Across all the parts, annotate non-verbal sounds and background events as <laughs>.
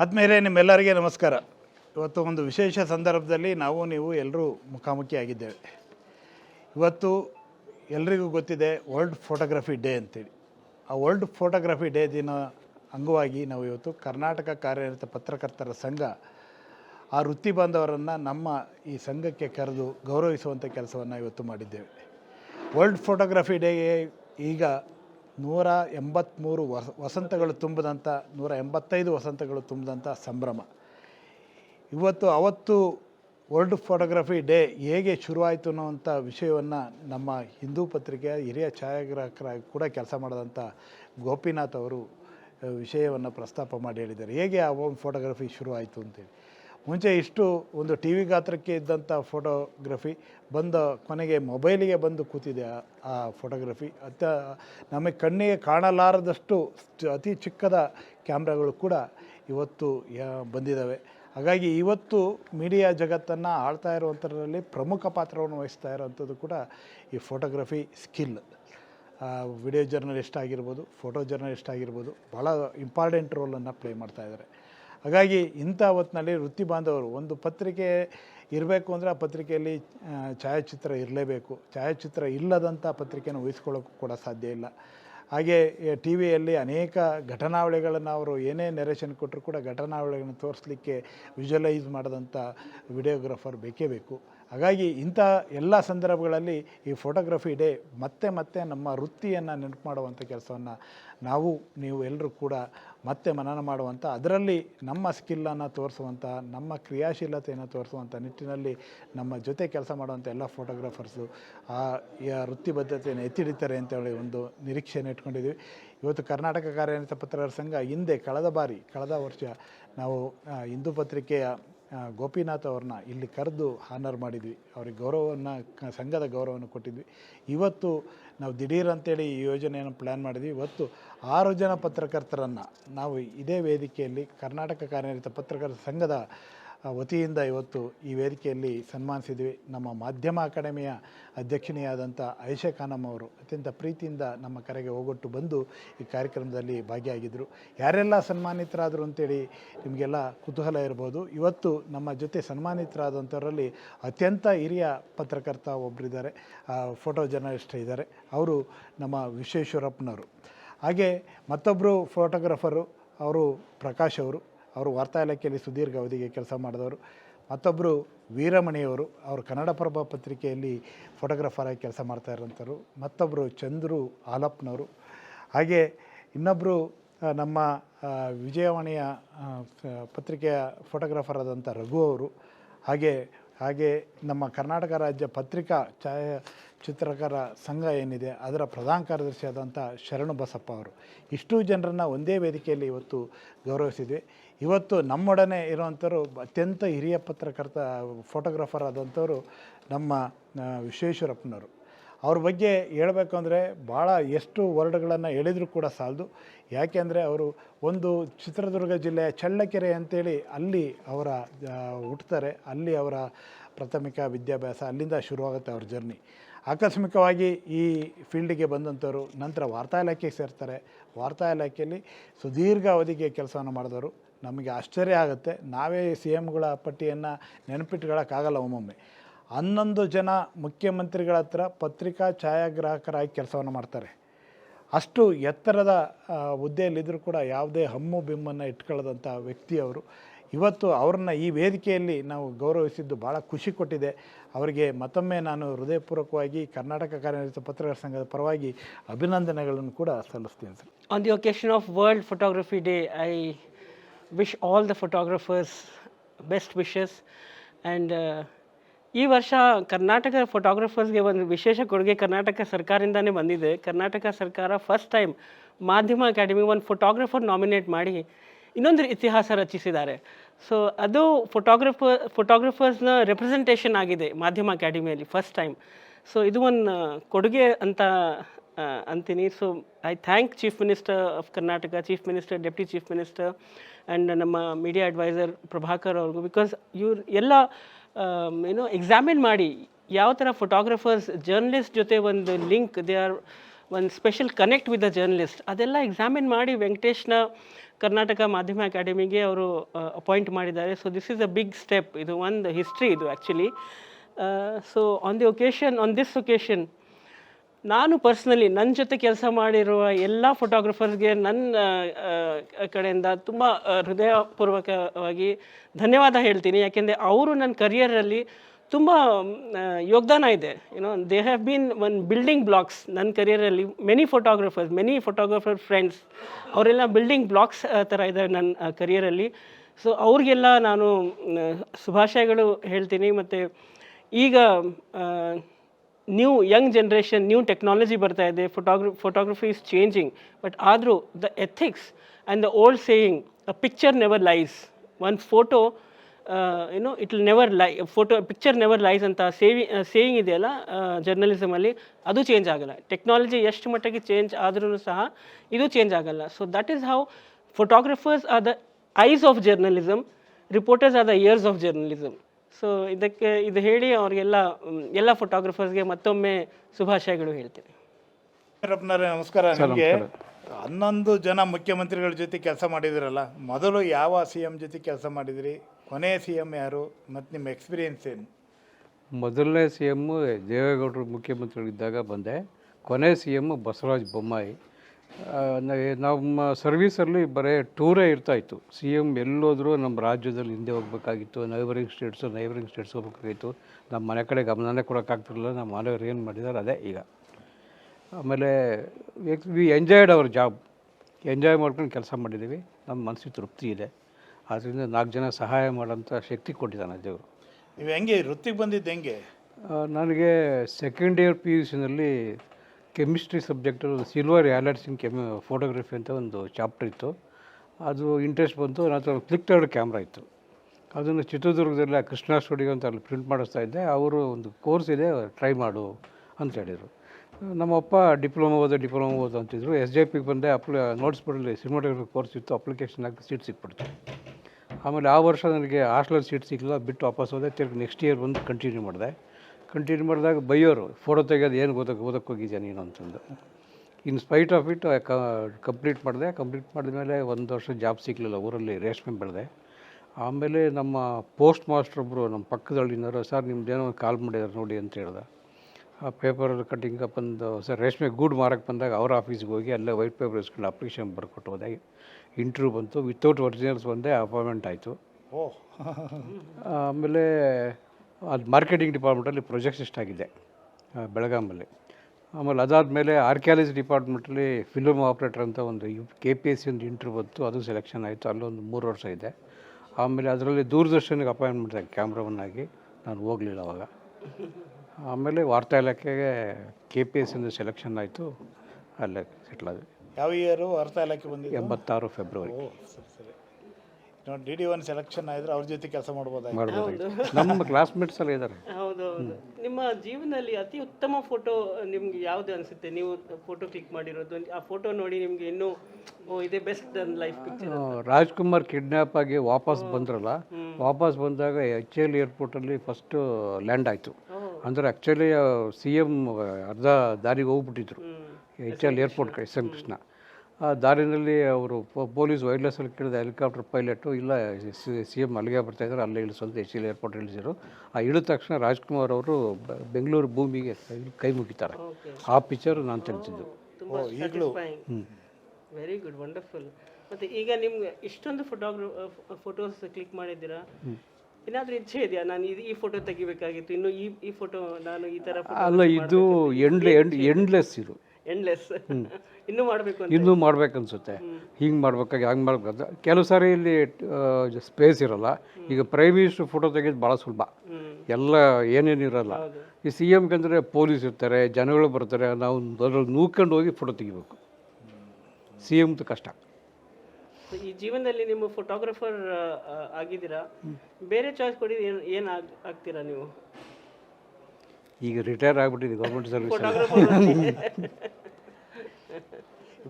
ಆದಮೇಲೆ ನಿಮ್ಮೆಲ್ಲರಿಗೆ ನಮಸ್ಕಾರ. ಇವತ್ತು ಒಂದು ವಿಶೇಷ ಸಂದರ್ಭದಲ್ಲಿ ನಾವು, ನೀವು ಎಲ್ಲರೂ ಮುಖಾಮುಖಿ ಆಗಿದ್ದೇವೆ. ಇವತ್ತು ಎಲ್ರಿಗೂ ಗೊತ್ತಿದೆ ವರ್ಲ್ಡ್ ಫೋಟೋಗ್ರಫಿ ಡೇ ಅಂತೇಳಿ. ಆ ವರ್ಲ್ಡ್ ಫೋಟೋಗ್ರಫಿ ಡೇ ದಿನ ಅಂಗವಾಗಿ ನಾವು ಇವತ್ತು ಕರ್ನಾಟಕ ಕಾರ್ಯನಿರತ ಪತ್ರಕರ್ತರ ಸಂಘ, ಆ ವೃತ್ತಿ ಬಾಂಧವರನ್ನು ನಮ್ಮ ಈ ಸಂಘಕ್ಕೆ ಕರೆದು ಗೌರವಿಸುವಂಥ ಕೆಲಸವನ್ನು ಇವತ್ತು ಮಾಡಿದ್ದೇವೆ. ವರ್ಲ್ಡ್ ಫೋಟೋಗ್ರಫಿ ಡೇಗೆ ಈಗ ನೂರ ಎಂಬತ್ತ್ಮೂರು ವಸ, ವಸಂತಗಳು ತುಂಬಿದಂಥ, ನೂರ ಎಂಬತ್ತೈದು ವಸಂತಗಳು ತುಂಬಿದಂಥ ಸಂಭ್ರಮ. ಇವತ್ತು ಅವತ್ತು ವರ್ಲ್ಡ್ ಫೋಟೋಗ್ರಫಿ ಡೇ ಹೇಗೆ ಶುರುವಾಯಿತು ಅನ್ನೋವಂಥ ವಿಷಯವನ್ನು ನಮ್ಮ ಹಿಂದೂ ಪತ್ರಿಕೆಯ ಹಿರಿಯ ಛಾಯಾಗ್ರಾಹಕರಾಗಿ ಕೂಡ ಕೆಲಸ ಮಾಡಿದಂಥ ಗೋಪಿನಾಥ್ ಅವರು, ವಿಷಯವನ್ನು ಪ್ರಸ್ತಾಪ ಮಾಡಿ ಹೇಳಿದ್ದಾರೆ. ಹೇಗೆ ಆ ಒಂದು ಫೋಟೋಗ್ರಫಿ ಶುರುವಾಯಿತು ಅಂತೇಳಿ? ಮುಂಚೆ ಇಷ್ಟು ಒಂದು ಟಿ ವಿ ಗಾತ್ರಕ್ಕೆ ಇದ್ದಂಥ ಫೋಟೋಗ್ರಫಿ ಬಂದ ಕೊನೆಗೆ ಮೊಬೈಲಿಗೆ ಬಂದು ಕೂತಿದೆ ಆ- ಫೋಟೋಗ್ರಫಿ. ಅತ್ಯ ನಮಗೆ ಕಣ್ಣಿಗೆ ಕಾಣಲಾರದಷ್ಟು ಅತಿ ಚಿಕ್ಕದ ಕ್ಯಾಮ್ರಾಗಳು ಕೂಡ ಇವತ್ತು ಬಂದಿದ್ದಾವೆ. ಹಾಗಾಗಿ ಇವತ್ತು ಮೀಡಿಯಾ ಜಗತ್ತನ್ನು ಆಳ್ತಾ ಇರುವಂಥದ್ರಲ್ಲಿ ಪ್ರಮುಖ ಪಾತ್ರವನ್ನು ವಹಿಸ್ತಾ ಇರೋವಂಥದ್ದು ಕೂಡ ಈ ಫೋಟೋಗ್ರಫಿ ಸ್ಕಿಲ್. ವಿಡಿಯೋ ಜರ್ನಲಿಸ್ಟ್ ಆಗಿರ್ಬೋದು, ಫೋಟೋ ಜರ್ನಲಿಸ್ಟ್ ಆಗಿರ್ಬೋದು ಭಾಳ ಇಂಪಾರ್ಟೆಂಟ್ ರೋಲನ್ನು ಪ್ಲೇ ಮಾಡ್ತಾ ಇದ್ದಾರೆ. ಹಾಗಾಗಿ ಇಂಥ ಹೊತ್ತಿನಲ್ಲಿ ವೃತ್ತಿ ಬಾಂಧವರು ಒಂದು ಪತ್ರಿಕೆ ಇರಬೇಕು ಅಂದರೆ ಆ ಪತ್ರಿಕೆಯಲ್ಲಿ ಛಾಯಾಚಿತ್ರ ಇರಲೇಬೇಕು. ಛಾಯಾಚಿತ್ರ ಇಲ್ಲದಂಥ ಪತ್ರಿಕೆಯನ್ನು ಉಹಿಸ್ಕೊಳ್ಳೋಕ್ಕೂ ಕೂಡ ಸಾಧ್ಯ ಇಲ್ಲ. ಹಾಗೆ ಟಿ ವಿಯಲ್ಲಿ ಅನೇಕ ಘಟನಾವಳಿಗಳನ್ನು ಅವರು ಏನೇ ನೆರೇಷನ್ ಕೊಟ್ಟರು ಕೂಡ ಘಟನಾವಳಿಗಳನ್ನು ತೋರಿಸ್ಲಿಕ್ಕೆ ವಿಜುವಲೈಸ್ ಮಾಡಿದಂಥ ವಿಡಿಯೋಗ್ರಾಫರ್ ಬೇಕೇ ಬೇಕು. ಹಾಗಾಗಿ ಇಂಥ ಎಲ್ಲ ಸಂದರ್ಭಗಳಲ್ಲಿ ಈ ಫೋಟೋಗ್ರಫಿ ಡೇ ಮತ್ತೆ ಮತ್ತೆ ನಮ್ಮ ವೃತ್ತಿಯನ್ನು ನೆನಪು ಮಾಡುವಂಥ ಕೆಲಸವನ್ನು ನಾವು, ನೀವು ಎಲ್ಲರೂ ಕೂಡ ಮತ್ತೆ ಮನನ ಮಾಡುವಂಥ, ಅದರಲ್ಲಿ ನಮ್ಮ ಸ್ಕಿಲ್ಲನ್ನು ತೋರಿಸುವಂಥ, ನಮ್ಮ ಕ್ರಿಯಾಶೀಲತೆಯನ್ನು ತೋರಿಸುವಂಥ ನಿಟ್ಟಿನಲ್ಲಿ ನಮ್ಮ ಜೊತೆ ಕೆಲಸ ಮಾಡುವಂಥ ಎಲ್ಲ ಫೋಟೋಗ್ರಾಫರ್ಸು ಆ, ಯ- ವೃತ್ತಿ ಬದ್ಧತೆಯನ್ನು ಎತ್ತಿ ಹಿಡಿತಾರೆ ಅಂತೇಳಿ ಒಂದು ನಿರೀಕ್ಷೆಯನ್ನು ಇಟ್ಕೊಂಡಿದ್ದೀವಿ. ಇವತ್ತು ಕರ್ನಾಟಕ ಕಾರ್ಯನಿರತ ಪತ್ರಕರ್ತರ ಸಂಘ ಹಿಂದೆ ಕಳೆದ ಬಾರಿ, ಕಳೆದ ವರ್ಷ ನಾವು ಹಿಂದೂ ಪತ್ರಿಕೆಯ ಗೋಪಿನಾಥ್ ಅವ್ರನ್ನ ಇಲ್ಲಿ ಕರೆದು ಹಾನರ್ ಮಾಡಿದ್ವಿ. ಅವ್ರಿಗೆ ಗೌರವವನ್ನು ಸಂಘದ ಗೌರವವನ್ನು ಕೊಟ್ಟಿದ್ವಿ. ಇವತ್ತು ನಾವು ದಿಢೀರ್ ಅಂತೇಳಿ ಈ ಯೋಜನೆಯನ್ನು ಪ್ಲ್ಯಾನ್ ಮಾಡಿದ್ವಿ. ಇವತ್ತು ಆರು ಜನ ಪತ್ರಕರ್ತರನ್ನು ನಾವು ಇದೇ ವೇದಿಕೆಯಲ್ಲಿ ಕರ್ನಾಟಕ ಕಾರ್ಯನಿರತ ಪತ್ರಕರ್ತರ ಸಂಘದ ವತಿಯಿಂದ ಇವತ್ತು ಈ ವೇದಿಕೆಯಲ್ಲಿ ಸನ್ಮಾನಿಸಿದ್ವಿ ನಮ್ಮ ಮಾಧ್ಯಮ ಅಕಾಡೆಮಿಯ ಅಧ್ಯಕ್ಷಿಣಿಯಾದಂಥ ಐಷಾ ಖಾನಮ್ ಅವರು. ಅತ್ಯಂತ ಪ್ರೀತಿಯಿಂದ ನಮ್ಮ ಕರೆಗೆ ಹೋಗೊಟ್ಟು ಬಂದು ಈ ಕಾರ್ಯಕ್ರಮದಲ್ಲಿ ಭಾಗಿಯಾಗಿದ್ದರು ಯಾರೆಲ್ಲ ಸನ್ಮಾನಿತರಾದರು ಅಂತೇಳಿ ನಿಮಗೆಲ್ಲ ಕುತೂಹಲ ಇರ್ಬೋದು. ಇವತ್ತು ನಮ್ಮ ಜೊತೆ ಸನ್ಮಾನಿತರಾದಂಥವರಲ್ಲಿ ಅತ್ಯಂತ ಹಿರಿಯ ಪತ್ರಕರ್ತ ಒಬ್ಬರಿದ್ದಾರೆ ಫೋಟೋ ಜರ್ನಲಿಸ್ಟ್ ಇದ್ದಾರೆ. ಅವರು ನಮ್ಮ ವಿಶ್ವೇಶ್ವರಪ್ಪನವರು. ಹಾಗೆ ಮತ್ತೊಬ್ಬರು ಫೋಟೋಗ್ರಾಫರು, ಅವರು ಪ್ರಕಾಶ್ ಅವರು. ಅವರು ವಾರ್ತಾ ಇಲಾಖೆಯಲ್ಲಿ ಸುದೀರ್ಘ ಅವಧಿಗೆ ಕೆಲಸ ಮಾಡಿದವರು. ಮತ್ತೊಬ್ಬರು ವೀರಮಣಿಯವರು, ಅವರು ಕನ್ನಡಪ್ರಭ ಪತ್ರಿಕೆಯಲ್ಲಿ ಫೋಟೋಗ್ರಾಫರ್ ಆಗಿ ಕೆಲಸ ಮಾಡ್ತಾ ಇರೋಂಥವ್ರು ಮತ್ತೊಬ್ಬರು ಚಂದ್ರು ಆಲಪ್ನವರು. ಹಾಗೆ ಇನ್ನೊಬ್ಬರು ನಮ್ಮ ವಿಜಯವಾಣಿಯ ಪತ್ರಿಕೆಯ ಫೋಟೋಗ್ರಾಫರ್ ಆದಂಥ ರಘು ಅವರು. ಹಾಗೆ ಹಾಗೆ ನಮ್ಮ ಕರ್ನಾಟಕ ರಾಜ್ಯ ಪತ್ರಿಕಾ ಛಾಯಾಚಿತ್ರಕರ ಸಂಘ ಏನಿದೆ, ಅದರ ಪ್ರಧಾನ ಕಾರ್ಯದರ್ಶಿ ಆದಂಥ ಶರಣು ಬಸಪ್ಪ ಅವರು. ಇಷ್ಟು ಜನರನ್ನು ಒಂದೇ ವೇದಿಕೆಯಲ್ಲಿ ಇವತ್ತು ಗೌರವಿಸಿದ್ವಿ. ಇವತ್ತು ನಮ್ಮೊಡನೆ ಇರುವಂಥವ್ರು ಅತ್ಯಂತ ಹಿರಿಯ ಪತ್ರಕರ್ತ ಫೋಟೋಗ್ರಾಫರ್ ಆದಂಥವರು ನಮ್ಮ ವಿಶ್ವೇಶ್ವರಪ್ಪನವರು. ಅವ್ರ ಬಗ್ಗೆ ಹೇಳಬೇಕು ಅಂದರೆ ಭಾಳ ಎಷ್ಟು ವರ್ಡ್ಗಳನ್ನು ಹೇಳಿದರೂ ಕೂಡ ಸಾಲದು. ಯಾಕೆಂದರೆ ಅವರು ಒಂದು ಚಿತ್ರದುರ್ಗ ಜಿಲ್ಲೆಯ ಚಳ್ಳಕೆರೆ ಅಂತೇಳಿ ಅಲ್ಲಿ ಅವರ ಹುಟ್ಟುತ್ತಾರೆ ಅಲ್ಲಿ ಅವರ ಪ್ರಾಥಮಿಕ ವಿದ್ಯಾಭ್ಯಾಸ ಅಲ್ಲಿಂದ ಶುರುವಾಗುತ್ತೆ ಅವ್ರ ಜರ್ನಿ. ಆಕಸ್ಮಿಕವಾಗಿ ಈ ಫೀಲ್ಡಿಗೆ ಬಂದಂಥವರು ನಂತರ ವಾರ್ತಾ ಇಲಾಖೆಗೆ ಸೇರ್ತಾರೆ. ವಾರ್ತಾ ಇಲಾಖೆಯಲ್ಲಿ ಸುದೀರ್ಘ ಅವಧಿಗೆ ಕೆಲಸವನ್ನು ಮಾಡಿದವರು. ನಮಗೆ ಆಶ್ಚರ್ಯ ಆಗುತ್ತೆ. ನಾವೇ ಸಿ ಎಮ್ಗಳ ಪಟ್ಟಿಯನ್ನು ನೆನಪಿಟ್ಕೊಳ್ಳೋಕ್ಕಾಗಲ್ಲ ಒಮ್ಮೊಮ್ಮೆ. ಹನ್ನೊಂದು ಜನ ಮುಖ್ಯಮಂತ್ರಿಗಳ ಹತ್ರ ಪತ್ರಿಕಾ ಛಾಯಾಗ್ರಾಹಕರಾಗಿ ಕೆಲಸವನ್ನು ಮಾಡ್ತಾರೆ. ಅಷ್ಟು ಎತ್ತರದ ಹುದ್ದೆಯಲ್ಲಿದ್ದರೂ ಕೂಡ ಯಾವುದೇ ಹಮ್ಮು ಬಿಮ್ಮನ್ನು ಇಟ್ಕೊಳ್ಳದಂಥ ವ್ಯಕ್ತಿ ಅವರು ಇವತ್ತು ಅವ್ರನ್ನ ಈ ವೇದಿಕೆಯಲ್ಲಿ ನಾವು ಗೌರವಿಸಿದ್ದು ಭಾಳ ಖುಷಿ ಕೊಟ್ಟಿದೆ. ಅವರಿಗೆ ಮತ್ತೊಮ್ಮೆ ನಾನು ಹೃದಯಪೂರ್ವಕವಾಗಿ ಕರ್ನಾಟಕ ಕಾರ್ಯನಿರತ ಪತ್ರಕರ್ತರ ಸಂಘದ ಪರವಾಗಿ ಅಭಿನಂದನೆಗಳನ್ನು ಕೂಡ ಸಲ್ಲಿಸ್ತೀನಿ sir. On the occasion of world photography day I wish all the photographers best wishes uh, ಈ ವರ್ಷ ಕರ್ನಾಟಕ ಫೋಟೋಗ್ರಾಫರ್ಸ್ಗೆ ಒಂದು ವಿಶೇಷ ಕೊಡುಗೆ ಕರ್ನಾಟಕ ಸರ್ಕಾರದಿಂದನೇ ಬಂದಿದೆ. ಕರ್ನಾಟಕ ಸರ್ಕಾರ ಫಸ್ಟ್ ಟೈಮ್ ಮಾಧ್ಯಮ ಅಕಾಡೆಮಿ ಒಂದು ಫೋಟೋಗ್ರಫರ್ ನಾಮಿನೇಟ್ ಮಾಡಿ ಇನ್ನೊಂದು ಇತಿಹಾಸ ರಚಿಸಿದ್ದಾರೆ. ಸೊ ಅದು ಫೋಟೋಗ್ರಫರ್ ಫೋಟೋಗ್ರಫರ್ಸ್ನ ರೆಪ್ರೆಸೆಂಟೇಷನ್ ಆಗಿದೆ ಮಾಧ್ಯಮ ಅಕಾಡೆಮಿಯಲ್ಲಿ ಫಸ್ಟ್ ಟೈಮ್ ಸೊ ಇದು ಒಂದು ಕೊಡುಗೆ ಅಂತ ಅಂತೀನಿ. So I thank chief minister of Karnataka chief minister deputy chief minister and ನಮ್ಮ ಮೀಡಿಯಾ ಅಡ್ವೈಸರ್ ಪ್ರಭಾಕರ್ ಅವ್ರಿಗೂ ಬಿಕಾಸ್ ಇವ್ರು ಎಲ್ಲ ಏನೋ ಎಕ್ಸಾಮಿನ್ ಮಾಡಿ. ಯಾವ ಥರ ಫೋಟೋಗ್ರಫರ್ಸ್ ಜರ್ನಲಿಸ್ಟ್ ಜೊತೆ ಒಂದು ಲಿಂಕ್ ದೇ ಆರ್ ಒಂದು special connect with the journalist ಅದೆಲ್ಲ ಎಕ್ಸಾಮಿನ್ ಮಾಡಿ ವೆಂಕಟೇಶ್ನ ಕರ್ನಾಟಕ ಮಾಧ್ಯಮ ಅಕಾಡೆಮಿಗೆ ಅವರು ಅಪಾಯಿಂಟ್ ಮಾಡಿದ್ದಾರೆ. So this is a big step ಇದು ಒಂದು ಹಿಸ್ಟ್ರಿ ಇದು actually so on the occasion on this occasion ನಾನು ಪರ್ಸ್ನಲಿ ನನ್ನ ಜೊತೆ ಕೆಲಸ ಮಾಡಿರುವ ಎಲ್ಲ ಫೋಟೋಗ್ರಫರ್ಸ್ಗೆ ನನ್ನ ಕಡೆಯಿಂದ ತುಂಬ ಹೃದಯಪೂರ್ವಕವಾಗಿ ಧನ್ಯವಾದ ಹೇಳ್ತೀನಿ. ಯಾಕೆಂದರೆ ಅವರು ನನ್ನ ಕರಿಯರಲ್ಲಿ ತುಂಬ ಯೋಗದಾನ ಇದೆ. You know they have been one building blocks ನನ್ನ ಕರಿಯರಲ್ಲಿ many photographers many photographer friends ಅವರೆಲ್ಲ ಬಿಲ್ಡಿಂಗ್ ಬ್ಲಾಕ್ಸ್ ಥರ ಇದ್ದಾರೆ ನನ್ನ ಕರಿಯರಲ್ಲಿ ಸೊ ಅವ್ರಿಗೆಲ್ಲ ನಾನು ಶುಭಾಶಯಗಳು ಹೇಳ್ತೀನಿ. ಮತ್ತು ಈಗ new young generation new technology ಬರ್ತಾ ಇದೆ. ಫೋಟೋಗ್ರ ಫೋಟೋಗ್ರಫಿ ಇಸ್ ಚೇಂಜಿಂಗ್ ಬಟ್ ಆದರೂ the ethics and the old saying a picture never lies one photo ಏನೋ it will never lie photo picture never lies ಅಂತ ಸೇವಿ ಸೇಯಿಂಗ್ ಇದೆಯಲ್ಲ ಜರ್ನಲಿಸಮಲ್ಲಿ ಅದು ಚೇಂಜ್ ಆಗಲ್ಲ. ಟೆಕ್ನಾಲಜಿ ಎಷ್ಟು ಮಟ್ಟಿಗೆ ಚೇಂಜ್ ಆದ್ರೂ ಸಹ ಇದು ಚೇಂಜ್ ಆಗಲ್ಲ. So that is how photographers are the eyes of journalism reporters are the ears of journalism so ಇದಕ್ಕೆ ಇದು ಹೇಳಿ ಅವ್ರಿಗೆಲ್ಲ ಎಲ್ಲ ಫೋಟೋಗ್ರಫರ್ಸ್ಗೆ ಮತ್ತೊಮ್ಮೆ ಶುಭಾಶಯಗಳು ಹೇಳ್ತೀನಿ. ನಮಸ್ಕಾರ. ನಿಮಗೆ ಹನ್ನೊಂದು ಜನ ಮುಖ್ಯಮಂತ್ರಿಗಳ ಜೊತೆ ಕೆಲಸ ಮಾಡಿದಿರಲ್ಲ ಮೊದಲು ಯಾವ ಸಿ ಎಂ ಜೊತೆ ಕೆಲಸ ಮಾಡಿದಿರಿ? ಕೊನೆಯ ಸಿ ಎಂ ಯಾರು? ಮತ್ತು ನಿಮ್ಮ ಎಕ್ಸ್ಪೀರಿಯನ್ಸ್ ಏನು? ಮೊದಲನೇ ಸಿ ಎಮ್ಮು ದೇವೇಗೌಡರು ಮುಖ್ಯಮಂತ್ರಿಗಳಿದ್ದಾಗ ಬಂದೆ ಕೊನೆ ಸಿ ಎಮ್ಮು ಬಸವರಾಜ ಬೊಮ್ಮಾಯಿ. ನಮ್ಮ ಸರ್ವೀಸಲ್ಲಿ ಬರೀ ಟೂರೇ ಇರ್ತಾಯಿತ್ತು ಸಿ ಎಂ ಎಲ್ಲೋದ್ರೂ ನಮ್ಮ ರಾಜ್ಯದಲ್ಲಿ ಹಿಂದೆ ಹೋಗಬೇಕಾಗಿತ್ತು ನೈಬರಿಂಗ್ ಸ್ಟೇಟ್ಸು ನೈಬರಿಂಗ್ ಸ್ಟೇಟ್ಸ್ ಹೋಗ್ಬೇಕಾಗಿತ್ತು. ನಮ್ಮ ಮನೆ ಕಡೆ ಗಮನನೇ ಕೊಡೋಕ್ಕಾಗ್ತಿರಲಿಲ್ಲ ನಮ್ಮ ಮನೆಯವ್ರು ಏನು ಮಾಡಿದ್ದಾರೆ ಅದೇ ಈಗ. ಆಮೇಲೆ we enjoyed our job. Enjoy ಮಾಡ್ಕೊಂಡು ಕೆಲಸ ಮಾಡಿದ್ದೀವಿ. ನಮ್ಮ ಮನಸ್ಸಿಗೆ ತೃಪ್ತಿ ಇದೆ. ಆದ್ದರಿಂದ ನಾಲ್ಕು ಜನ ಸಹಾಯ ಮಾಡೋಂಥ ಶಕ್ತಿ ಕೊಟ್ಟಿದ್ದಾನೆ ದೇವರು. ನೀವು ಹೆಂಗೆ ವೃತ್ತಿಗೆ ಬಂದಿದ್ದು ಹೆಂಗೆ? ನನಗೆ ಸೆಕೆಂಡ್ ಇಯರ್ ಪಿ ಯು ಸಿನಲ್ಲಿ ಕೆಮಿಸ್ಟ್ರಿ ಸಬ್ಜೆಕ್ಟಲ್ಲಿ ಸಿಲ್ವರ್ ಹ್ಯಾಲೈಟ್ಸ್ ಇನ್ ಕೆಮಿ ಫೋಟೋಗ್ರಫಿ ಅಂತ ಒಂದು ಚಾಪ್ಟರ್ ಇತ್ತು. ಅದು ಇಂಟ್ರೆಸ್ಟ್ ಬಂತು ನನ್ನ ಹತ್ರ ಕ್ಲಿಕ್ ಟರ್ಡ್ ಕ್ಯಾಮ್ರಾ ಇತ್ತು. ಅದನ್ನು ಚಿತ್ರದುರ್ಗದಲ್ಲಿ ಕೃಷ್ಣ ಸ್ಟುಡಿಯೋ ಅಂತ ಅಲ್ಲಿ ಪ್ರಿಂಟ್ ಮಾಡಿಸ್ತಾ ಇದ್ದೆ. ಅವರು ಒಂದು ಕೋರ್ಸ್ ಇದೆ ಟ್ರೈ ಮಾಡು ಅಂತ ಹೇಳಿದರು. ನಮ್ಮಪ್ಪ ಡಿಪ್ಲೊಮಾ ಓದೋ ಡಿಪ್ಲೊಮಾ ಓದೋ ಅಂತಿದ್ರು. ಎಸ್ ಜೆ ಪಿಗೆ ಬಂದೆ ಅಪ್ಲ ನೋಟ್ಸ್ ಬೋರ್ಡಲ್ಲಿ ಸಿನಿಮಾಟೋಗ್ರಫಿ ಕೋರ್ಸ್ ಇತ್ತು ಅಪ್ಲಿಕೇಶನ್ ಹಾಕಿ ಸೀಟ್ ಸಿಕ್ಬಿಡ್ತು. ಆಮೇಲೆ ಆ ವರ್ಷ ನನಗೆ ಹಾಸ್ಟೆಲ್ ಸೀಟ್ ಸಿಗಲಿಲ್ಲ, ಬಿಟ್ಟು ವಾಪಸ್ ಹೋದೆ. ತಿರ್ಗಿ ನೆಕ್ಸ್ಟ್ ಇಯರ್ ಬಂದು ಕಂಟಿನ್ಯೂ ಮಾಡಿದೆ. ಕಂಟಿನ್ಯೂ ಮಾಡಿದಾಗ ಬೈಯೋರು ಫೋಟೋ ತೆಗೆಯೋದು ಏನು ಓದಕ್ಕೆ ಓದಕ್ಕೆ ಹೋಗಿದ್ಯಾ ನೀನು ಅಂತಂದು. In spite of it complete ಮಾಡಿದೆ ಕಂಪ್ಲೀಟ್ ಮಾಡಿದ ಮೇಲೆ ಒಂದು ವರ್ಷ ಜಾಬ್ ಸಿಗಲಿಲ್ಲ ಊರಲ್ಲಿ ರೇಷ್ಮೆ ಬೆಳೆದೆ. ಆಮೇಲೆ ನಮ್ಮ ಪೋಸ್ಟ್ ಮಾಸ್ಟರ್ ಒಬ್ಬರು ನಮ್ಮ ಪಕ್ಕದ ಹಳ್ಳಿನವರು ಸರ್ ನಿಮ್ದೇನೋ ಒಂದು ಕಾಲ್ ಮಾಡಿದ್ದಾರೆ ನೋಡಿ ಅಂತ ಹೇಳ್ದೆ. ಆ ಪೇಪರ್ ಕಟ್ಟಿಂಗ್ ಬಂದು ಸರ್ ರೇಷ್ಮೆ ಗೂಡ್ ಮಾರಕ್ಕೆ ಬಂದಾಗ ಅವ್ರ ಆಫೀಸ್ಗೆ ಹೋಗಿ ಅಲ್ಲೇ ವೈಟ್ ಪೇಪರ್ ಇಸ್ಕೊಂಡು ಅಪ್ಲಿಕೇಶನ್ ಬರ್ಕೊಟ್ಟು ಹೋದೆ. ಇಂಟ್ರ್ಯೂ ಬಂತು ವಿತೌಟ್ ಒರಿಜಿನಲ್ಸ್ ಬಂದೆ ಅಪಾಯಿಂಟ್ಮೆಂಟ್ ಆಯಿತು. ಓಹ್. ಆಮೇಲೆ ಅದು ಮಾರ್ಕೆಟಿಂಗ್ ಡಿಪಾರ್ಟ್ಮೆಂಟಲ್ಲಿ ಪ್ರೊಜೆಕ್ಟಿಸ್ಟ್ ಆಗಿದ್ದೆ ಬೆಳಗಾಂಬಲ್ಲಿ. ಬೆಳಗಾಮಲ್ಲಿ ಆಮೇಲೆ ಅದಾದಮೇಲೆ ಆರ್ಕಿಯಾಲಜಿ ಡಿಪಾರ್ಟ್ಮೆಂಟಲ್ಲಿ ಫಿಲಮ್ ಆಪ್ರೇಟರ್ ಅಂತ ಒಂದು U K P S C ಒಂದು ಇಂಟ್ರ್ಯೂ ಬಂತು ಅದು ಸೆಲೆಕ್ಷನ್ ಆಯಿತು ಅಲ್ಲೊಂದು ಮೂರು ವರ್ಷ ಇದೆ. ಆಮೇಲೆ ಅದರಲ್ಲಿ ದೂರದರ್ಶನಿಗೆ ಅಪಾಯಿಂಟ್ಮೆಂಟ್ ಆಗಿ ಕ್ಯಾಮ್ರಾವನ್ನಾಗಿ ನಾನು ಹೋಗಲಿಲ್ಲ ಅವಾಗ. ಆಮೇಲೆ ವಾರ್ತಾ ಇಲಾಖೆಗೆ ಕೆ ಪಿ ಎಸ್ ಇಂದ ಸೆಲೆಕ್ಷನ್ ಆಯಿತು ಅಲ್ಲೇ ಸೆಟ್ಲ್ ಆದ್ವಿ ಯಾವ ಇಯರು ವಾರ್ತಾ ಇಲಾಖೆ ಬಂದಿದೆ ಎಂಬತ್ತಾರು ಫೆಬ್ರವರಿ ನೋಡಿ ಡಿ ಡಿ ಒನ್ ಸೆಲೆಕ್ಷನ್ ಆದ್ರೆ ಅವ್ರ ಜೊತೆ ಕೆಲಸ ಮಾಡ್ಬೋದಾಗಿ ಮಾಡ್ಬೋದು ನಮ್ಮ ಕ್ಲಾಸ್ಮೇಟ್ಸ್ ಎಲ್ಲ ಇದ್ದಾರೆ ಹೌದು ನಿಮ್ಮ ಜೀವನದಲ್ಲಿ ಅತಿ ಉತ್ತಮ ಫೋಟೋ ನಿಮ್ಗೆ ಯಾವ್ದು ಅನ್ಸುತ್ತೆ? ನೀವು ಫೋಟೋ ಕ್ಲಿಕ್ ಮಾಡಿರೋದು ಆ ಫೋಟೋ ನೋಡಿ ನಿಮ್ಗೆ ಇನ್ನೂ ಓ ಇದೇ best life picture Rajkumar kidnap ಆಗಿ ವಾಪಸ್ ಬಂದ್ರಲ್ಲ ವಾಪಸ್ ಬಂದಾಗ ಎಚ್ ಎಲ್ ಏರ್ಪೋರ್ಟಲ್ಲಿ ಫಸ್ಟು ಲ್ಯಾಂಡ್ ಆಯಿತು. ಅಂದರೆ ಆ್ಯಕ್ಚುಲಿ ಸಿ ಎಂ ಅರ್ಧ ದಾರಿಗೆ ಹೋಗ್ಬಿಟ್ಟಿದ್ರು. H L airport S M Krishna. ಆ ದಾರಿನಲ್ಲಿ ಅವರು ಪೊಲೀಸ್ ವೈರ್ಲೆಸ್ಸಲ್ಲಿ ಕೇಳಿದ ಹೆಲಿಕಾಪ್ಟರ್ ಪೈಲಟು ಇಲ್ಲ ಸಿ ಎಂ ಅಲ್ಲಿಗೆ ಇದ್ದಾರೆ ಅಲ್ಲೇ ಇಳಿಸೋದು ಎಚ್ ಎಲ್ ಏರ್ಪೋರ್ಟ್ ಇಳಿಸಿದ್ರು. ಆ ಇಳಿದ ತಕ್ಷಣ ರಾಜ್ಕುಮಾರ್ ಅವರು ಬೆಂಗಳೂರು ಭೂಮಿಗೆ ಕೈ ಮುಗಿತಾರೆ. ಆ ಪಿಕ್ಚರ್ ನಾನು ತೆಗೆದಿದ್ದು ಸ್ಯಾಟಿಸ್ಫೈಯಿಂಗ್ ವೆರಿ ಗುಡ್ ವಂಡರ್ಫುಲ್ ಮತ್ತೆ ಈಗ ನಿಮ್ಗೆ ಇಷ್ಟೊಂದು ಫೋಟೋಗ್ರ ಫೋಟೋಸ್ ಕ್ಲಿಕ್ ಮಾಡಿದ್ದೀರಾ? ಏನಾದರೂ ಇಚ್ಛೆ ಇದೆಯಾ ನಾನು ಇದು ಈ ಫೋಟೋ ತೆಗಿಬೇಕಾಗಿತ್ತು. ಇನ್ನು ಈ ಈ ಫೋಟೋ ನಾನು ಈ ಥರ ಅಲ್ಲ ಇದು ಎಂಡ್ಲೆ ಎಂಡ್ ಎಂಡ್ಲೆಸ್ ಇದು. ಎಂಡ್ಲೆಸ್ <laughs> ಇನ್ನೂ ಮಾಡಬೇಕು ಅಂತ ಇನ್ನೂ ಮಾಡ್ಬೇಕನ್ಸುತ್ತೆ. ಹಿಂಗೆ ಮಾಡ್ಬೇಕಾಗಿ ಹಂಗೆ ಮಾಡ್ಬೇಕು ಕೆಲವು ಸಾರಿ ಇಲ್ಲಿ ಸ್ಪೇಸ್ ಇರಲ್ಲ. ಈಗ ಪ್ರೈಮ್ ಮಿನಿಸ್ಟರ್ ಫೋಟೋ ತೆಗೆಯೋದು ಭಾಳ ಸುಲಭ. ಎಲ್ಲ ಏನೇನು ಇರಲ್ಲ. ಈ ಸಿ ಎಮ್ಗಂದರೆ ಪೊಲೀಸ್ ಇರ್ತಾರೆ ಜನಗಳು ಬರ್ತಾರೆ ನಾವು ಅದ್ರಲ್ಲಿ ನೂಕೊಂಡು ಹೋಗಿ ಫೋಟೋ ತೆಗಿಬೇಕು. ಸಿ ಎಮ್ದು ಕಷ್ಟ. ಈ ಜೀವನದಲ್ಲಿ ನಿಮ್ಮ ಫೋಟೋಗ್ರಾಫರ್ ಆಗಿದ್ದೀರಾ? ಬೇರೆ ಚಾಯ್ಸ್ ಕೊಡಿ ಏನು ಏನು ಆಗ್ತೀರಾ ನೀವು? ಈಗ ರಿಟೈರ್ ಆಗಿಬಿಟ್ಟಿದೆ government service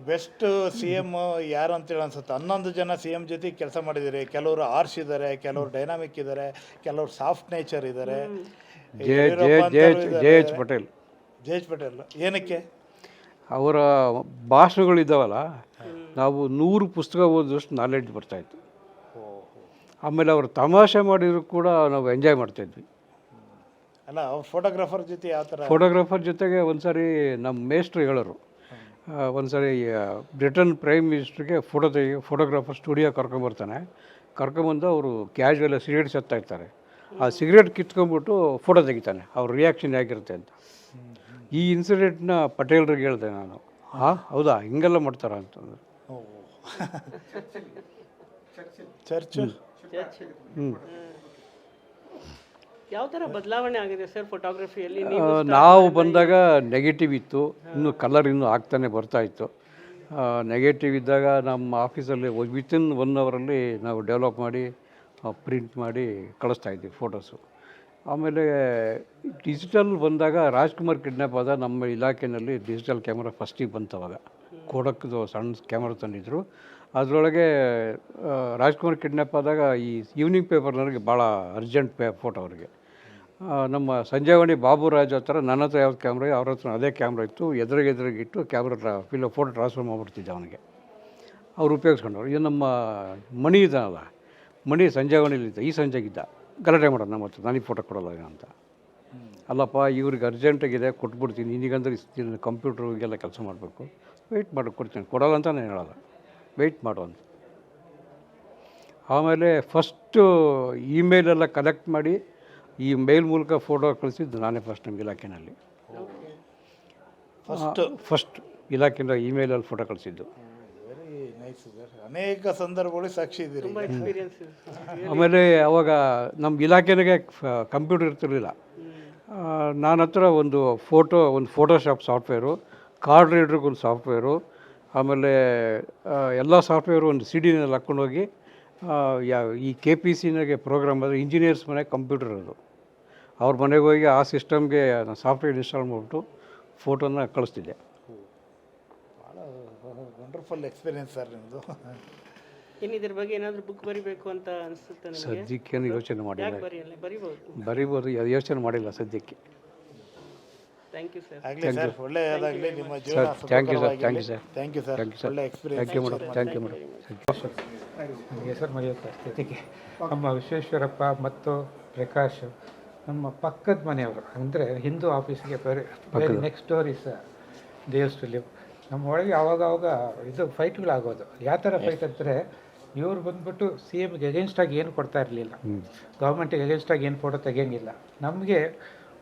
best C M ಯಾರು ಅಂತೇಳಿ ಅನ್ಸುತ್ತೆ ಹನ್ನೊಂದು ಜನ ಸಿ ಎಂ ಜೊತೆ ಕೆಲಸ ಮಾಡಿದ್ದಾರೆ ಕೆಲವರು ಆರ್ಸ್ ಇದ್ದಾರೆ ಕೆಲವರು ಡೈನಾಮಿಕ್ ಇದ್ದಾರೆ ಕೆಲವರು ಸಾಫ್ಟ್ ನೇಚರ್ ಇದ್ದಾರೆ J J J H J H Patel J H Patel ಏನಕ್ಕೆ ಅವರ ಭಾಷಣಗಳಿದ್ದಾವಲ್ಲ ನಾವು ನೂರು ಪುಸ್ತಕ ಓದಿದಷ್ಟು ನಾಲೆಡ್ಜ್ ಬರ್ತಾಯಿತ್ತು ಆಮೇಲೆ ಅವರು ತಮಾಷೆ ಮಾಡಿದ್ರು ಕೂಡ ನಾವು ಎಂಜಾಯ್ ಮಾಡ್ತಾಯಿದ್ವಿ ಅಲ್ಲ ಫೋಟೋಗ್ರಾಫರ್ ಜೊತೆ ಯಾವ ಥರ ಫೋಟೋಗ್ರಾಫರ್ ಜೊತೆಗೆ ಒಂದ್ಸರಿ ಸಾರಿ ನಮ್ಮ ಮೇಸ್ಟ್ರು ಹೇಳೋರು. ಒಂದ್ಸರಿ ಸಾರಿ ಬ್ರಿಟನ್ ಪ್ರೈಮ್ ಮಿನಿಸ್ಟ್ರಿಗೆ ಫೋಟೋ ತೆಗಿ ಫೋಟೋಗ್ರಾಫರ್ ಸ್ಟುಡಿಯೋ ಕರ್ಕೊಂಬರ್ತಾನೆ ಕರ್ಕೊಂಬಂದು ಅವರು ಕ್ಯಾಶುವಲ್ ಸಿಗರೇಟ್ ಸತ್ತಾ ಇರ್ತಾರೆ. ಆ ಸಿಗರೇಟ್ ಕಿತ್ಕೊಂಡ್ಬಿಟ್ಟು ಫೋಟೋ ತೆಗಿತಾನೆ. ಅವ್ರ ರಿಯಾಕ್ಷನ್ ಹೇಗಿರುತ್ತೆ ಅಂತ. ಈ ಇನ್ಸಿಡೆಂಟ್ನ ಪಟೇಲ್ರಿಗೆ ಹೇಳಿದೆ ನಾನು. ಹಾಂ ಹೌದಾ? ಹಿಂಗೆಲ್ಲ ಮಾಡ್ತಾರ ಅಂತಂದ್ರೆ. ಚರ್ಚ್. ಹ್ಞೂ ಯಾವ ಥರ ಬದಲಾವಣೆ ಆಗಿದೆ ಸರ್ ಫೋಟೋಗ್ರಫಿಯಲ್ಲಿ ನಾವು ಬಂದಾಗ ನೆಗೆಟಿವ್ ಇತ್ತು. ಇನ್ನು ಕಲರ್ ಇನ್ನೂ ಆಗ್ತಾನೆ ಬರ್ತಾ ಇತ್ತು. ನೆಗೆಟಿವ್ ಇದ್ದಾಗ ನಮ್ಮ ಆಫೀಸಲ್ಲಿ ವಿತಿನ್ ಒನ್ ಅವರಲ್ಲಿ ನಾವು ಡೆವಲಪ್ ಮಾಡಿ ಪ್ರಿಂಟ್ ಮಾಡಿ ಕಳಿಸ್ತಾ ಇದ್ವಿ ಫೋಟೋಸು ಆಮೇಲೆ ಡಿಜಿಟಲ್ ಬಂದಾಗ ರಾಜ್ಕುಮಾರ್ ಕಿಡ್ನಾಪ್ ಆದ ನಮ್ಮ ಇಲಾಖೆಯಲ್ಲಿ ಡಿಜಿಟಲ್ ಕ್ಯಾಮ್ರಾ ಫಸ್ಟಿಗೆ ಬಂತು ಅವಾಗ. ಕೋಡಕ್ದು ಸಣ್ಣ ಕ್ಯಾಮ್ರಾ ತಂದಿದ್ರು. ಅದರೊಳಗೆ ರಾಜ್ಕುಮಾರ್ ಕಿಡ್ನಾಪ್ ಆದಾಗ ಈ ಈವ್ನಿಂಗ್ ಪೇಪರ್ನವ್ರಿಗೆ ಭಾಳ ಅರ್ಜೆಂಟ್ ಪೇ ಫೋಟೋ ಅವ್ರಿಗೆ. ನಮ್ಮ ಸಂಜೆವಣಿ ಬಾಬುರಾಜ್ ಹತ್ರ ನನ್ನ ಹತ್ರ ಯಾವ್ದು ಕ್ಯಾಮ್ರಾ ಅವ್ರ ಹತ್ರ ಅದೇ ಕ್ಯಾಮ್ರಾ ಇತ್ತು. ಎದುರಿಗೆ ಎದುರಿಗೆ ಇಟ್ಟು ಕ್ಯಾಮ್ರಾ ಟ್ರಾ ಫಿಲೋ ಫೋಟೋ ಟ್ರಾನ್ಸ್ಫರ್ ಮಾಡಿಬಿಡ್ತಿದ್ದೆ ಅವನಿಗೆ. ಅವ್ರು ಉಪಯೋಗಿಸ್ಕೊಂಡವ್ರು. ಇದು ನಮ್ಮ ಮಣಿ ಇದ್ದಾನಲ್ಲ ಮಣಿ ಸಂಜೀವನಿಲಿದ್ದ ಈ ಸಂಜೆಗಿದ್ದ. ಗಲಾಟೆ ಮಾಡೋದು ನಮ್ಮ ಹತ್ರ, ನನಗೆ ಫೋಟೋ ಕೊಡೋಲ್ಲ ಅಂತ. ಅಲ್ಲಪ್ಪ, ಇವ್ರಿಗೆ ಅರ್ಜೆಂಟಾಗಿದೆ ಕೊಟ್ಬಿಡ್ತೀನಿ. ನಿನಗಂದ್ರೆ ಕಂಪ್ಯೂಟ್ರಿಗೆಲ್ಲ ಕೆಲಸ ಮಾಡಬೇಕು. ವೆಯ್ಟ್ ಮಾಡಿ, ಕೊಡ್ತೀನಿ. ಕೊಡೋಲ್ಲ ಅಂತ ನಾನು ಹೇಳೋಲ್ಲ. ವೆಯ್ಟ್ ಮಾಡು ಅಂತ. ಆಮೇಲೆ ಫಸ್ಟು ಇಮೇಲೆಲ್ಲ ಕಲೆಕ್ಟ್ ಮಾಡಿ ಈ ಮೇಲ್ ಮೂಲಕ ಫೋಟೋ ಕಳಿಸಿದ್ದು ನಾನೇ ಫಸ್ಟ್ ನಮ್ಮ ಇಲಾಖೆನಲ್ಲಿ. ಫಸ್ಟ್ ಫಸ್ಟ್ ಇಲಾಖೆಯಿಂದ ಇಮೇಲಲ್ಲಿ ಫೋಟೋ ಕಳಿಸಿದ್ದು. ವೆರಿ ನೈಸ್ ಸರ್ ಅನೇಕ ಸಂದರ್ಭಗಳು ಸಾಕ್ಷಿ ಇದ್ದೀರಿ ಆಮೇಲೆ ಅವಾಗ ನಮ್ಮ ಇಲಾಖೆನಾಗೆ ಕಂಪ್ಯೂಟರ್ ಇರ್ತಿರಲಿಲ್ಲ. ನನ್ನ ಹತ್ರ ಒಂದು ಫೋಟೋ ಒಂದು ಫೋಟೋಶಾಪ್ ಸಾಫ್ಟ್ವೇರು ಕಾರ್ಡ್ ರೀಡ್ರಿಗೆ ಒಂದು ಸಾಫ್ಟ್ವೇರು ಆಮೇಲೆ ಎಲ್ಲ ಸಾಫ್ಟ್ವೇರು ಒಂದು ಸಿ ಡಿನಲ್ಲಿ ಹಾಕ್ಕೊಂಡೋಗಿ ಯಾ ಈ ಕೆ ಪಿ ಸಿನಾಗೆ ಪ್ರೋಗ್ರಾಮ್ ಅಂದರೆ ಇಂಜಿನಿಯರ್ಸ್ ಮನೆ ಕಂಪ್ಯೂಟರ್ ಅದು ಅವ್ರ ಮನೆಗೆ ಹೋಗಿ ಆ ಸಿಸ್ಟಮ್ಗೆ ಸಾಫ್ಟ್ವೇರ್ ಇನ್ಸ್ಟಾಲ್ ಮಾಡಿಬಿಟ್ಟು ಫೋಟೋನ ಕಳಿಸ್ತಿದ್ದೆ. ಭಾಳ ವಂಡರ್ಫುಲ್ ಎಕ್ಸ್ಪೀರಿಯನ್ಸ್ ಸರ್ ನಿಮ್ಮದು ಇನ್ನು ಇದ್ರ ಬಗ್ಗೆ ಏನಾದರೂ ಬುಕ್ ಬರಿಬೇಕು ಅಂತ ಅನಿಸುತ್ತೆ ಸದ್ಯಕ್ಕೆ ಏನು ಯೋಚನೆ ಮಾಡಿಲ್ಲ. ಬರಿಬೋದು. ಬರಿಬೋದು ಯೋಚನೆ ಮಾಡಿಲ್ಲ ಸದ್ಯಕ್ಕೆ. ಥ್ಯಾಂಕ್ ಯು ಸರ್ ಆಗಲಿ ಸರ್ ಒಳ್ಳೆಯದಾಗಲಿ ನಿಮ್ಮ ಜೀವನ thank you sir thank you sir thank you sir thank you sir ಒಳ್ಳೆ experience thank you madam thank you madam ಹೆಸರು ಮರೆಯುತ್ತೆ? ಜೊತೆಗೆ ನಮ್ಮ ವಿಶ್ವೇಶ್ವರಪ್ಪ ಮತ್ತು ಪ್ರಕಾಶ್ ನಮ್ಮ ಪಕ್ಕದ ಮನೆಯವರು ಅಂದರೆ ಹಿಂದೂ ಆಫೀಸಿಗೆ ಬೇರೆ ನೆಕ್ಸ್ಟ್ ಡೋರ್ ಇಸ್ ದೇವ್ಸ್ ಟು ಲಿವ್ ನಮ್ಮ ಒಳಗೆ ಆವಾಗವಾಗ ಇದು ಫೈಟ್ಗಳಾಗೋದು ಯಾವ ಥರ ಫೈಟ್ ಅಂದರೆ ಇವ್ರು ಬಂದ್ಬಿಟ್ಟು ಸಿ ಎಮ್ಗೆ ಎಗೇನ್ಸ್ಟಾಗಿ ಏನು ಕೊಡ್ತಾ ಇರಲಿಲ್ಲ. ಗೌರ್ಮೆಂಟಿಗೆ ಎಗೇನ್ಸ್ಟಾಗಿ ಏನು ಫೋಟೋ ತೆಗಿಯಂಗಿಲ್ಲ. ನಮಗೆ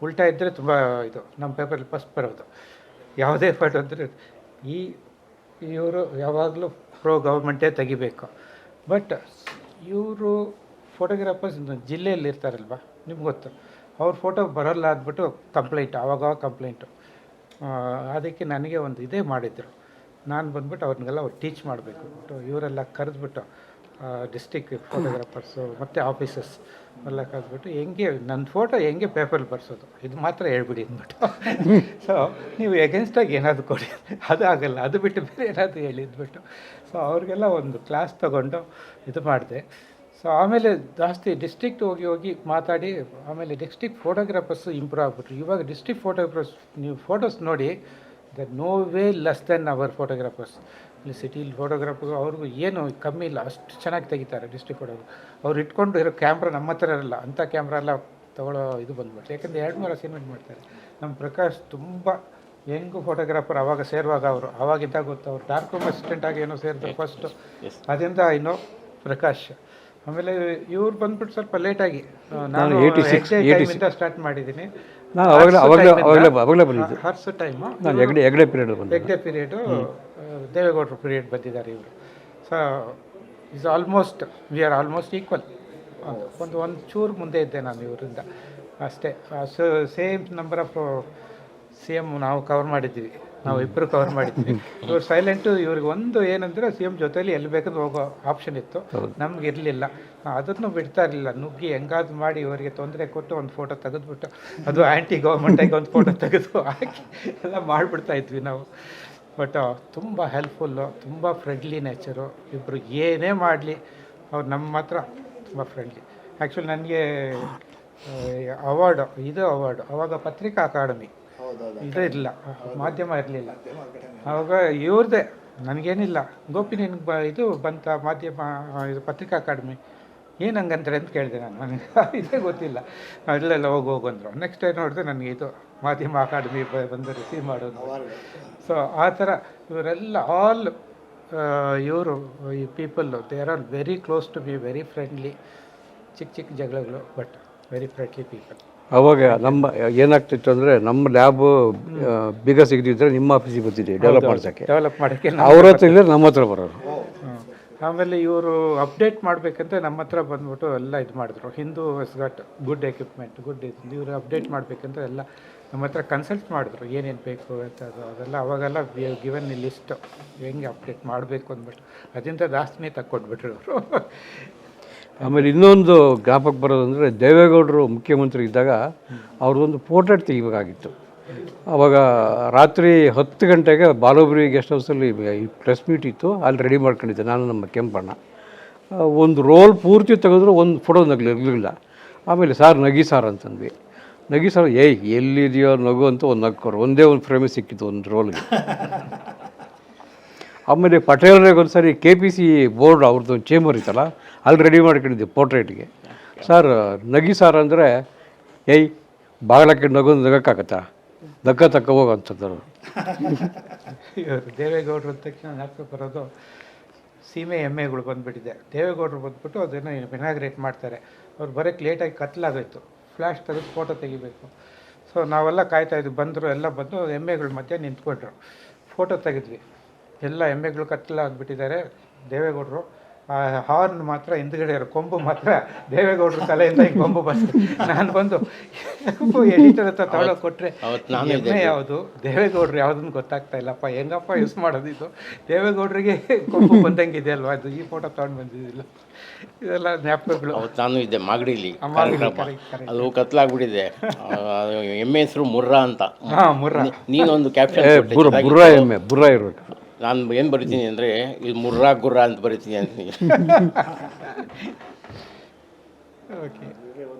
ಉಲ್ಟಾ ಇದ್ದರೆ ತುಂಬ ಇದು ನಮ್ಮ ಪೇಪರಲ್ಲಿ ಫಸ್ಟ್ ಬರೋದು. ಯಾವುದೇ ಫೋಟೋ ಅಂದರೆ ಈ ಇವರು ಯಾವಾಗಲೂ ಪ್ರೋ ಗೌರ್ಮೆಂಟೇ ತೆಗಿಬೇಕು. ಬಟ್ ಇವರು ಫೋಟೋಗ್ರಾಫರ್ಸ್ ಜಿಲ್ಲೆಯಲ್ಲಿ ಇರ್ತಾರಲ್ವ ನಿಮ್ಗೆ ಗೊತ್ತು. ಅವ್ರ ಫೋಟೋ ಬರೋಲ್ಲ ಅಂದ್ಬಿಟ್ಟು ಕಂಪ್ಲೇಂಟ್ ಆವಾಗ ಕಂಪ್ಲೇಂಟು ಅದಕ್ಕೆ ನನಗೆ ಒಂದು ಇದೇ ಮಾಡಿದ್ರು. ನಾನು ಬಂದ್ಬಿಟ್ಟು ಅವ್ರನ್ನೆಲ್ಲ ಅವ್ರು ಟೀಚ್ ಮಾಡಬೇಕು. ಇವರೆಲ್ಲ ಕರೆದ್ಬಿಟ್ಟು ಡಿಸ್ಟಿಕ್ ಫೋಟೋಗ್ರಾಫರ್ಸು ಮತ್ತು ಆಫೀಸಸ್ ಎಲ್ಲ ಕರೆದ್ಬಿಟ್ಟು ಹೆಂಗೆ ನನ್ನ ಫೋಟೋ ಹೆಂಗೆ ಪೇಪರಲ್ಲಿ ಬರ್ಸೋದು? ಇದು ಮಾತ್ರ ಹೇಳ್ಬಿಡಿ ಅಂದ್ಬಿಟ್ಟು. ಸೊ ನೀವು ಎಗೇನ್ಸ್ಟಾಗಿ ಏನಾದರೂ ಕೊಡಿ. ಅದು ಆಗಲ್ಲ ಅದು ಬಿಟ್ಟು ಬೇರೆ ಏನಾದರೂ ಹೇಳಿದ್ಬಿಟ್ಟು. ಸೊ ಅವ್ರಿಗೆಲ್ಲ ಒಂದು ಕ್ಲಾಸ್ ತೊಗೊಂಡು ಇದು ಮಾಡಿದೆ. ಸೊ ಆಮೇಲೆ ಜಾಸ್ತಿ ಡಿಸ್ಟಿಕ್ಟ್ ಹೋಗಿ ಹೋಗಿ ಮಾತಾಡಿ ಆಮೇಲೆ ಡಿಸ್ಟಿಕ್ ಫೋಟೋಗ್ರಾಫರ್ಸು ಇಂಪ್ರೂವ್ ಆಗ್ಬಿಟ್ರು. ಇವಾಗ ಡಿಸ್ಟಿಕ್ ಫೋಟೋಗ್ರಾಫರ್ಸ್ ನೀವು ಫೋಟೋಸ್ ನೋಡಿ the no way less than our photographers ಇಲ್ಲಿ ಸಿಟಿಲಿ ಫೋಟೋಗ್ರಾಫರ್ ಅವ್ರಿಗೂ ಏನು ಕಮ್ಮಿ ಇಲ್ಲ ಅಷ್ಟು ಚೆನ್ನಾಗಿ ತೆಗಿತಾರೆ ಡಿಸ್ಟಿಕ್ ಫೋಟೋಗ್ರಾಫ್ ಅವ್ರು ಇಟ್ಕೊಂಡು ಇರೋ ಕ್ಯಾಮ್ರಾ ನಮ್ಮ ಹತ್ರ ಇರಲ್ಲ ಅಂಥ ಕ್ಯಾಮ್ರಾ ಎಲ್ಲ ತಗೊಳ್ಳೋ ಇದು ಬಂದ್ಬಿಟ್ಟು ಯಾಕಂದರೆ ಎರಡು ಮೂರು ಅಸೈನ್ಮೆಂಟ್ ಮಾಡ್ತಾರೆ. ನಮ್ಮ ಪ್ರಕಾಶ್ ತುಂಬ ಹೆಂಗು ಫೋಟೋಗ್ರಾಫರ್ ಅವಾಗ ಸೇರುವಾಗ ಅವರು ಅವಾಗಿದ್ದಾಗ ಗೊತ್ತು ಅವ್ರು ಡಾರ್ಕ್ ರೂಮ್ ಅಸಿಸ್ಟೆಂಟ್ ಆಗಿ ಏನೋ ಸೇರಿದ್ರು ಫಸ್ಟು ಅದರಿಂದ ಇನ್ನೂ ಪ್ರಕಾಶ್. ಆಮೇಲೆ ಇವ್ರು ಬಂದ್ಬಿಟ್ಟು ಸ್ವಲ್ಪ ಲೇಟಾಗಿ ನಾನು 86, 86. ಸ್ಟಾರ್ಟ್ ಮಾಡಿದ್ದೀನಿ ನಾನು ಅವಾಗಲೇ ಅವಾಗಲೇ ಅವಾಗಲೇ ಅವಾಗಲೇ ಬಂದಿದ್ದು. ಹರ್ಸು ಟೈಮು ನಾನು ಹೆಗ್ಡೆ ಹೆಗ್ಡೆ ಪೀರಿಯಡ್ ಬಂದೆ ಹೆಗ್ಡೆ ಪೀರಿಯಡು ದೇವೇಗೌಡರು ಪೀರಿಯಡ್ ಬಂದಿದ್ದಾರೆ ಇವರು. So is almost we are almost equal ಒಂದು ಒಂದು ಒಂದು ಚೂರು ಮುಂದೆ ಇದ್ದೆ ನಾನು ಇವರಿಂದ. ಅಷ್ಟೇ. Same number of C M ನಾವು ಕವರ್ ಮಾಡಿದ್ದೀವಿ ನಾವು ಇಬ್ಬರು ಕವರ್ ಮಾಡಿದ್ವಿ. ಇವ್ರು ಸೈಲೆಂಟು ಇವ್ರಿಗೆ ಒಂದು ಏನಂದ್ರೆ ಸಿ ಎಂ ಜೊತೆಲಿ ಎಲ್ಲಿ ಬೇಕಾದ್ರೂ ಹೋಗೋ ಆಪ್ಷನ್ ಇತ್ತು. ನಮ್ಗೆ ಇರಲಿಲ್ಲ. ಅದನ್ನು ಬಿಡ್ತಾ ಇರಲಿಲ್ಲ. ನುಗ್ಗಿ ಹೆಂಗಾದ್ರು ಮಾಡಿ ಇವರಿಗೆ ತೊಂದರೆ ಕೊಟ್ಟು ಒಂದು ಫೋಟೋ ತೆಗೆದ್ಬಿಟ್ಟು ಅದು ಆ್ಯಂಟಿ ಗೌರ್ಮೆಂಟಾಗಿ ಒಂದು ಫೋಟೋ ತೆಗೆದು ಹಾಕಿ ಎಲ್ಲ ಮಾಡಿಬಿಡ್ತಾ ಇದ್ವಿ ನಾವು. ಬಟ್ ತುಂಬ ಹೆಲ್ಪ್ಫುಲ್ಲು ತುಂಬ ಫ್ರೆಂಡ್ಲಿ ನೇಚರು ಇಬ್ಬರು ಏನೇ ಮಾಡಲಿ ಅವ್ರು ನಮ್ಮ ಮಾತ್ರ ತುಂಬ ಫ್ರೆಂಡ್ಲಿ ಆ್ಯಕ್ಚುಲಿ ನನಗೆ ಅವಾರ್ಡು ಇದು ಅವಾರ್ಡು ಅವಾಗ ಪತ್ರಿಕಾ ಅಕಾಡೆಮಿ. ಇರಲಿಲ್ಲ. ಮಾಧ್ಯಮ ಇರಲಿಲ್ಲ ಅವಾಗ ಇವ್ರದ್ದೇ ನನಗೇನಿಲ್ಲ. ಗೋಪಿ ನಿನ್ಗೆ ಬ ಇದು ಬಂತ ಮಾಧ್ಯಮ ಇದು ಪತ್ರಿಕಾ ಅಕಾಡೆಮಿ. ಏನು ಹಂಗಂತಾರೆ ಅಂತ ಕೇಳಿದೆ ನಾನು. ನನಗೆ <laughs> ಇದೇ ಗೊತ್ತಿಲ್ಲ. ಅಲ್ಲೆಲ್ಲ ಹೋಗಿ ಹೋಗು ಅಂದರು. ನೆಕ್ಸ್ಟ್ ಟೈಮ್ ನೋಡಿದೆ ನನಗೆ ಇದು ಮಾಧ್ಯಮ ಅಕಾಡೆಮಿ ಬಂದು ರಿಸೀವ್ ಮಾಡೋದು. ಸೊ ಆ ಥರ ಇವರೆಲ್ಲ ಆಲ್ ಇವರು ಈ people they are all very close to be very friendly ಚಿಕ್ಕ ಚಿಕ್ಕ ಜಗಳಗಳು ಬಟ್ ವೆರಿ ಫ್ರೆಂಡ್ಲಿ ಪೀಪಲ್ ಅವಾಗ ನಮ್ಮ ಏನಾಗ್ತಿತ್ತು ಅಂದರೆ ನಮ್ಮ ಲ್ಯಾಬು ಬೀಗ ಸಿಗದಿದ್ರೆ ನಿಮ್ಮ ಆಫೀಸಿಗೆ ಬರ್ತಿದ್ವಿ ಡೆವಲಪ್ ಮಾಡ್ಸೋಕ್ಕೆ. ಡೆವಲಪ್ ಮಾಡೋಕ್ಕೆ ಅವ್ರ ಹತ್ರ ಇಲ್ಲ ನಮ್ಮ ಹತ್ರ ಬರೋರು. ಆಮೇಲೆ ಇವರು ಅಪ್ಡೇಟ್ ಮಾಡಬೇಕಂತ ನಮ್ಮ ಹತ್ರ ಬಂದ್ಬಿಟ್ಟು ಎಲ್ಲ ಇದು ಮಾಡಿದ್ರು. Hindu is got good equipment good ಇದು ಇವರು ಅಪ್ಡೇಟ್ ಮಾಡಬೇಕಂತ ಎಲ್ಲ ನಮ್ಮ ಹತ್ರ ಕನ್ಸಲ್ಟ್ ಮಾಡಿದ್ರು. ಏನೇನು ಬೇಕು ಅಂತ ಅದು ಅದೆಲ್ಲ ಅವಾಗೆಲ್ಲ ಗಿವನ್ ಲಿಸ್ಟ್ ಹೆಂಗೆ ಅಪ್ಡೇಟ್ ಮಾಡಬೇಕು ಅಂದ್ಬಿಟ್ಟು. ಅದರಿಂದ ಜಾಸ್ತಿನೇ ತಕ್ಕೊಟ್ಬಿಟ್ರು ಅವರು ಆಮೇಲೆ ಇನ್ನೊಂದು ಜ್ಞಾಪಕ ಬರೋದಂದರೆ ದೇವೇಗೌಡರು ಮುಖ್ಯಮಂತ್ರಿ ಇದ್ದಾಗ ಅವ್ರದ್ದೊಂದು ಪೋರ್ಟ್ರೇಟ್ ತೆಗಿಬೇಕಾಗಿತ್ತು. ಅವಾಗ ರಾತ್ರಿ ಹತ್ತು ಗಂಟೆಗೆ ಬಾಲೋಬ್ರಿ ಗೆಸ್ಟ್ ಹೌಸಲ್ಲಿ ಪ್ರೆಸ್ ಮೀಟ್ ಇತ್ತು, ಅಲ್ಲಿ ರೆಡಿ ಮಾಡ್ಕೊಂಡಿದ್ದೆ ನಾನು ನಮ್ಮ ಕೆಂಪಣ್ಣ. ಒಂದು ರೋಲ್ ಪೂರ್ತಿ ತೆಗೆದ್ರು ಒಂದು ಫೋಟೋ ನಗಲಿ, ಇರಲಿಲ್ಲ. ಆಮೇಲೆ ಸಾರ್, ನಗಿ ಸಾರ್ ಅಂತಂದ್ವಿ. ನಗಿ ಸಾರ್, ಏಯ್, ಎಲ್ಲಿದೆಯೋ ನಗು ಅಂತ ಒಂದು ನಗ್ಕೋರು. ಒಂದೇ ಒಂದು ಫ್ರೇಮೇ ಸಿಕ್ಕಿತ್ತು ಒಂದು ರೋಲ್ಗೆ ಆಮೇಲೆ ಪಟೇಲ್ರಿಗೆ ಒಂದ್ಸರಿ ಕೆ ಪಿ ಸಿ ಬೋರ್ಡ್ ಅವ್ರದ್ದು ಒಂದು ಚೇಂಬರ್ ಇತ್ತಲ್ಲ, ಅಲ್ಲಿ ರೆಡಿ ಮಾಡ್ಕೊಂಡಿದ್ದೆ ಪೋರ್ಟ್ರೇಟ್ಗೆ ಸರ್ ನಗಿ ಸಾರ್ ಅಂದರೆ, ಏಯ್, ಬಾಗಲಕ್ಕೆ ನಗು ನಗಕ್ಕಾಗತ್ತಾ? ನಕ್ಕ ತಕ್ಕ ಹೋಗೋ ಅಂತಂದರು. ದೇವೇಗೌಡರು ಅಂದ ತಕ್ಷಣ ಜ್ಞಾಪಕ ಬರೋದು, ಸೀಮೆ ಎಮ್ಮೆಗಳು ಬಂದುಬಿಟ್ಟಿದೆ. ದೇವೇಗೌಡರು ಬಂದ್ಬಿಟ್ಟು ಅದನ್ನು ಇನಾಗ್ರೇಟ್ ಮಾಡ್ತಾರೆ. ಅವ್ರು ಬರೋಕ್ಕೆ ಲೇಟಾಗಿ ಕತ್ಲಾಗೋಯ್ತು ಫ್ಲ್ಯಾಶ್ ತೆಗೆದು ಫೋಟೋ ತೆಗಿಬೇಕು. ಸೊ ನಾವೆಲ್ಲ ಕಾಯ್ತಾ ಇದ್ವಿ. ಬಂದರು ಎಲ್ಲ ಬಂದು ಎಮ್ಮೆಗಳ ಮಧ್ಯೆ ನಿಂತ್ಕೊಂಡ್ರು. ಫೋಟೋ ತೆಗೆದ್ವಿ. ಎಲ್ಲ ಎಮ್ಮೆಗಳು ಕತ್ತಲಾಗ್ಬಿಟ್ಟಿದ್ದಾರೆ ದೇವೇಗೌಡರು ಆ ಹಾರ್ನ್ ಮಾತ್ರ ಹಿಂದ್ಗಡೆ ಇರೋ ಕೊಂಬು ಮಾತ್ರ ದೇವೇಗೌಡರ ತಲೆಯಿಂದ ಈ ಕೊಂಬು ಬಂತು. ನಾನು ಬಂದು ಎಡಿಟರ್ ಹತ್ರ ತಗೊಳ್ಳೋಕೆ ಕೊಟ್ಟರೆ ಎಮ್ಮೆ ಯಾವುದು? ದೇವೇಗೌಡರು ಯಾವುದನ್ನು ಗೊತ್ತಾಗ್ತಾ ಇಲ್ಲಪ್ಪ. ಹೆಂಗಪ್ಪ ಯೂಸ್ ಮಾಡೋದಿದ್ದು ಇದು ದೇವೇಗೌಡರಿಗೆ ಕೊಂಬು ಬಂದಂಗಿದೆ ಅಲ್ವಾ? ಅದು ಈ ಫೋಟೋ ತಗೊಂಡು ಬಂದಿದ್ದಿಲ್ಲ. ಇದೆಲ್ಲ ಜ್ಞಾಪಕಗಳು. ಅವತ್ತು ನಾನು ಇದ್ದೆ ಮಾಗಡಿಲಿ. ಅದು ಕತ್ಲಾಗ್ಬಿಟ್ಟಿದೆ ಎಮ್ಮೆ ಹೆಸರು ಮುರ್ರಾ ಅಂತ. ಹಾ ಮುರ್ರಾ. ನೀ- ನೀನೊಂದು ಕ್ಯಾಪ್ಷನ್ ಬುರ್ರಾ ಬುರ ಬುರ್ರ ಎಮ್ಮೆ ಬುರ್ರಾ ಇರಬೇಕು. ನಾನು ಏನು ಬರಿತೀನಿ ಅಂದರೆ ಇದು ಮುರ್ರಾ ಗುರ್ರಾ ಅಂತ ಬರಿತೀನಿ ಅಂತ ಓಕೆ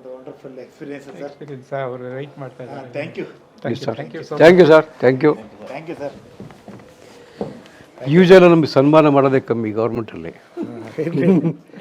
ವಂಡರ್ಫುಲ್ ಎಕ್ಸ್ಪೀರಿಯನ್ಸ್ ಸರ್. ಅವರು ರೈಟ್ ಮಾಡ್ತಾ ಇದ್ದಾರೆ. Thank you thank you thank you thank you sir thank you thank you sir usually ನಮಗೆ ಸನ್ಮಾನ ಮಾಡೋದೇ ಕಮ್ಮಿ ಗೌರ್ಮೆಂಟಲ್ಲಿ <laughs>